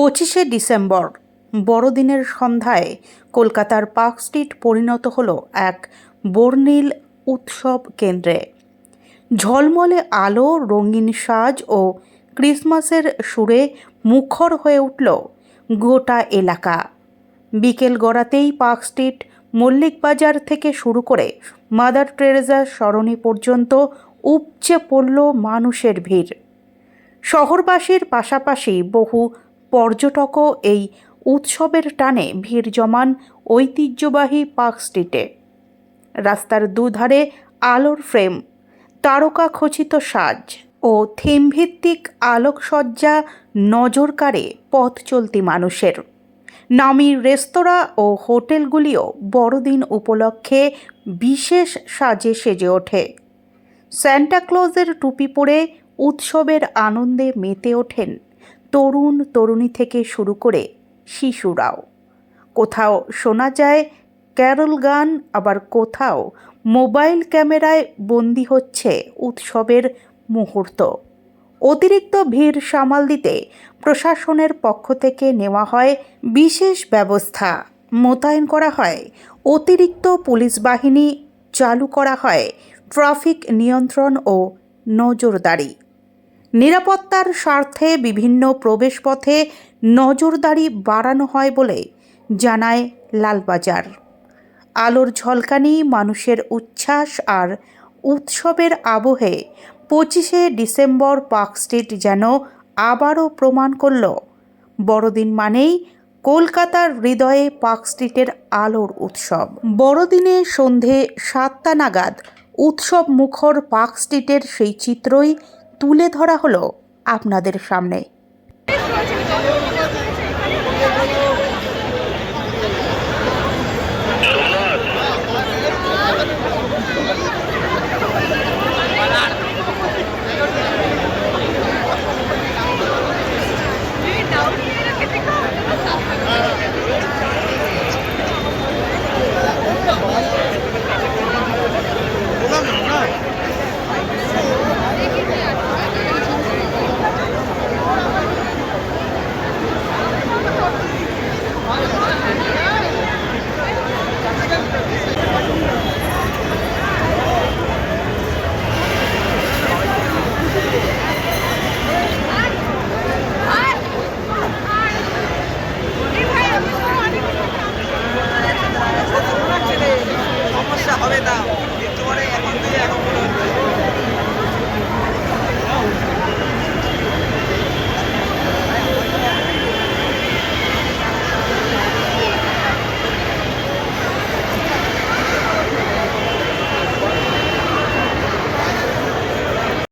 পঁচিশে ডিসেম্বর, বড়দিনের সন্ধ্যায় কলকাতার পার্ক স্ট্রিট পরিণত হল এক বর্ণিল উৎসব কেন্দ্রে। ঝলমলে আলো, রঙিন সাজ ও ক্রিসমাসের সুরে মুখর হয়ে উঠল গোটা এলাকা। বিকেল গড়াতেই পার্ক স্ট্রিট মল্লিক বাজার থেকে শুরু করে মাদার টেরেজার সরণি পর্যন্ত উপচে পড়ল মানুষের ভিড়। শহরবাসীর পাশাপাশি বহু পর্যটকও এই উৎসবের টানে ভিড় জমান ঐতিহ্যবাহী পার্ক স্ট্রিটে। রাস্তার দুধারে আলোর ফ্রেম, তারকা খচিত সাজ ও থিমভিত্তিক আলোকসজ্জা নজর কাড়ে পথ চলতি মানুষের। নামি রেস্তোরাঁ ও হোটেলগুলিও বড়দিন উপলক্ষে বিশেষ সাজে সেজে ওঠে। স্যান্টাক্লজের টুপি পরে উৎসবের আনন্দে মেতে ওঠেন তরুণ তরুণী থেকে শুরু করে শিশুরাও। কোথাও শোনা যায়, ক্যারল গান, আবার কোথাও মোবাইল ক্যামেরায় বন্দি হচ্ছে উৎসবের মুহূর্ত। অতিরিক্ত ভিড় সামাল দিতে প্রশাসনের পক্ষ থেকে নেওয়া হয় বিশেষ ব্যবস্থা। মোতায়েন করা হয়, অতিরিক্ত পুলিশ বাহিনী চালু করা হয়, ট্রাফিক নিয়ন্ত্রণ ও নজরদারি। নিরাপত্তার স্বার্থে বিভিন্ন প্রবেশপথে নজরদারি বাড়ানো হয় বলে জানায় লালবাজার। আলোর ঝলকানি, মানুষের উচ্ছ্বাস আর উৎসবের আবহে পঁচিশে ডিসেম্বর পার্ক স্ট্রিট যেন আবারও প্রমাণ করল। বড়দিন মানেই কলকাতার হৃদয়ে পার্ক স্ট্রিটের আলোর উৎসব। বড়দিনে সন্ধে সাতটা নাগাদ উৎসব মুখর পার্ক স্ট্রিটের সেই চিত্রই তুলে ধরা হলো আপনাদের সামনে।